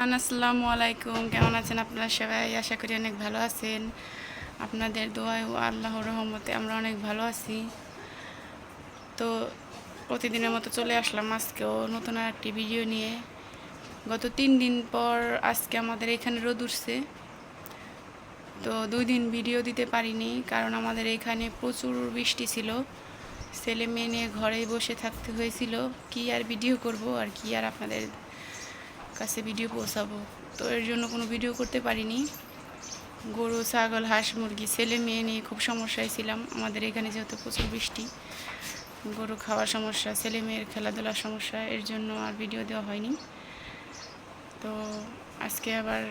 আসসালামু আলাইকুম। কেমন আছেন আপনারা সবাই? আশা করি অনেক ভালো আছেন। আপনাদের দোয়ায় ও আল্লাহর রহমতে আমরা অনেক ভালো আছি। তো প্রতিদিনের মতো চলে আসলাম আজকেও নতুন আর একটি ভিডিও নিয়ে। গত তিন দিন পর আজকে আমাদের এখানে রোদ উঠছে। তো দুই দিন ভিডিও দিতে পারিনি, কারণ আমাদের এখানে প্রচুর বৃষ্টি ছিল। ছেলে মেয়ে নিয়ে ঘরেই বসে থাকতে হয়েছিল। কি আর ভিডিও করব আর কি আর আপনাদের কাছে ভিডিও পৌঁছাবো। তো এর জন্য কোনো ভিডিও করতে পারিনি। গরু, ছাগল, হাঁস, মুরগি, ছেলে, মেয়ে নিয়ে খুব সমস্যায় ছিলাম। আমাদের এখানে যেহেতু প্রচুর বৃষ্টি, গরু খাওয়ার সমস্যা, ছেলে মেয়ের খেলাধুলার সমস্যা, এর জন্য আর ভিডিও দেওয়া হয়নি। তো আজকে আবার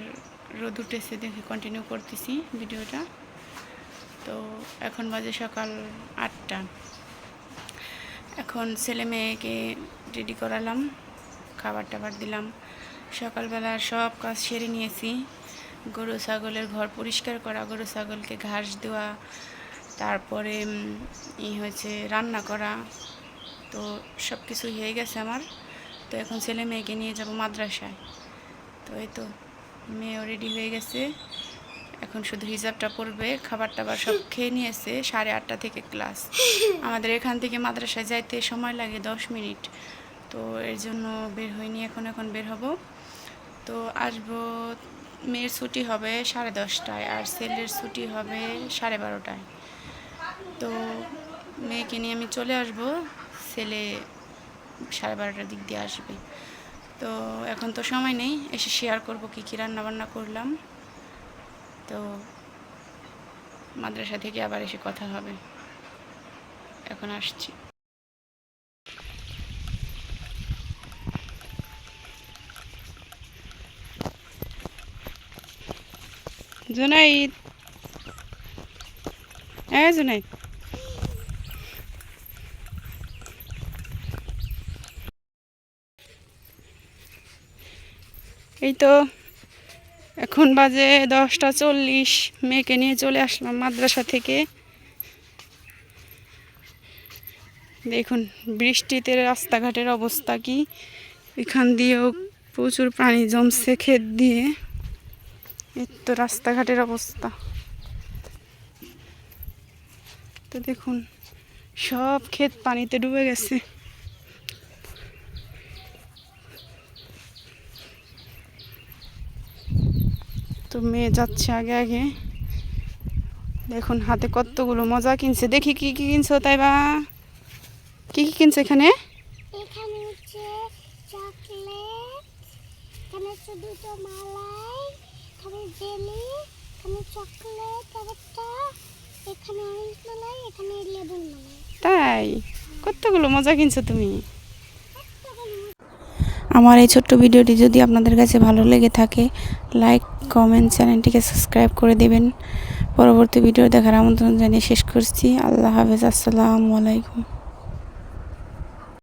রোদ উঠেছে দেখে কন্টিনিউ করতেছি ভিডিওটা। তো এখন বাজে সকাল আটটা। এখন ছেলে মেয়েকে রেডি করালাম খাবার টাবার দিলাম। সকালবেলা সব কাজ সেরে নিয়েছি। গরু, ছাগলের ঘর পরিষ্কার করা, গরু, ছাগলকে ঘাস দেওয়া, তারপরে ই হয়েছে রান্না করা। তো সব কিছু হয়ে গেছে আমার। তো এখন ছেলে মেয়েকে নিয়ে যাব মাদ্রাসায়। তো এই তো, মেয়েও রেডি হয়ে গেছে। এখন শুধু হিজাবটা পড়বে খাবার টাবার সব খেয়ে নিয়েছে, সাড়ে আটটা থেকে ক্লাস। আমাদের এখান থেকে মাদ্রাসায় যাইতে সময় লাগে দশ মিনিট। তো এর জন্য বের হইনি এখন এখন বের হব। তো আসব, মেয়ের ছুটি হবে সাড়ে দশটায় আর ছেলের ছুটি হবে সাড়ে বারোটায়। তো মেয়েকে নিয়ে আমি চলে আসব, ছেলে সাড়ে বারোটার দিক দিয়ে আসবে। তো এখন তো সময় নেই, এসে শেয়ার করব কী কী রান্না বান্না করলাম। তো মাদ্রাসা থেকে আবার এসে কথা হবে। এখন আসছি। জুনাইদ হ্যাঁ জুনাইদ এই তো এখন বাজে দশটা চল্লিশ। মেয়েকে নিয়ে চলে আসলাম মাদ্রাসা থেকে। দেখুন, বৃষ্টিতে রাস্তাঘাটের অবস্থা কি। এখান দিয়েও প্রচুর পানি জমছে ক্ষেত দিয়ে। এই তো রাস্তাঘাটের অবস্থা। তো দেখুন, সব ক্ষেত পানিতে ডুবে গেছে। তো মেয়ে যাচ্ছে আগে আগে। দেখুন, হাতে কতগুলো মজা কিনছে। দেখি কি কি কিনছো তাই বা। কি কি কিনছে এখানে? এখানে হচ্ছে চকলেট, এখানে হচ্ছে দুটো মালাই এখানে জেলি এখানে চকলেট একটা এখানে অরেঞ্জ মালাই এখানে লেবুর মালাই। তাই? কতগুলো মজা কিনছো তুমি? আমার এই ছোট্ট ভিডিওটি যদি আপনাদের কাছে ভালো লেগে থাকে লাইক কমেন্ট চ্যানেলটিকে সাবস্ক্রাইব করে দেবেন। পরবর্তী ভিডিও দেখার আমন্ত্রণ জানিয়ে শেষ করছি। আল্লাহ হাফেজ আসসালামু আলাইকুম।